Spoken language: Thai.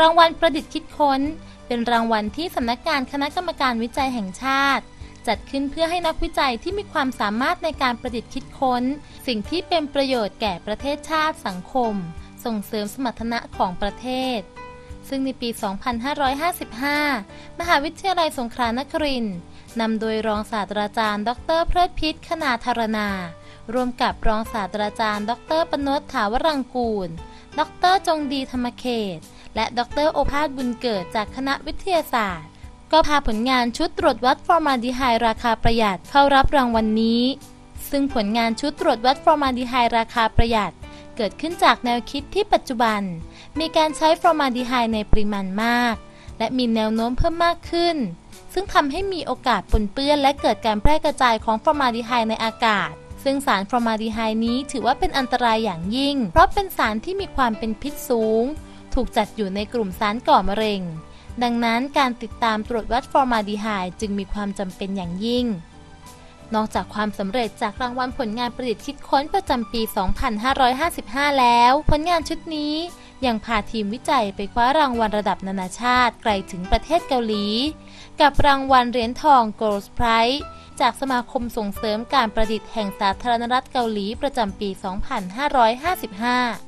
รางวัลประดิษฐ์คิดค้น เป็นรางวัลที่สำนักงานคณะกรรมการวิจัยแห่งชาติ จัดขึ้นเพื่อให้นักวิจัยที่มีความสามารถในการประดิษฐ์คิดค้น สิ่งที่เป็นประโยชน์แก่ประเทศชาติสังคม ส่งเสริมสมรรถนะของประเทศ ซึ่งในปี 2555 มหาวิทยาลัยสงขลานครินทร์นำโดยรองศาสตราจารย์ ดรเพลิดพิษคณาธารณาร่วมกับรองศาสตราจารย์ ดรปนดถาวรังกูล ดรจงดีธรรมเขต และดรโอภาสบุญเกิดจากคณะวิทยาศาสตร์ ก็พาผลงานชุดตรวจวัดฟอร์มาลดีไฮด์ราคาประหยัดเข้ารับรางวัลนนี้ ซึ่งผลงานชุดตรวจวัดฟอร์มาลดีไฮด์ราคาประหยัด เกิดขึ้นจากแนวคิดที่ปัจจุบัน มีการใช้ฟอร์มาลดีไฮด์ในปริมาณมาก และมีแนวโน้มเพิ่มมากขึ้น ซึ่งทำให้มีโอกาสปนเปื้อน และเกิดการแพร่กระจายของฟอร์มาลดีไฮด์ในอากาศซึ่งสารฟอร์มาลดีไฮด์นี้ถือว่าเป็นอันตรายอย่างยิ่ง เพราะเป็นสารที่มีความเป็นพิษสูง ถูกจัดอยู่ในกลุ่มสารก่อมะเร็ง ดังนั้นการติดตามตรวจวัดฟอร์มาดีไฮด์จึงมีความจำเป็นอย่างยิ่ง นอกจากความสำเร็จจากรางวัลผลงานประดิษฐ์คิดค้นประจำปี 2555 แล้ว ผลงานชุดนี้ยังพาทีมวิจัยไปคว้ารางวัลระดับนานาชาติไกลถึงประเทศเกาหลี กับรางวัลเหรียญทอง Gold Prize จากสมาคมส่งเสริมการประดิษฐ์แห่งสาธารณรัฐเกาหลีประจำปี 2555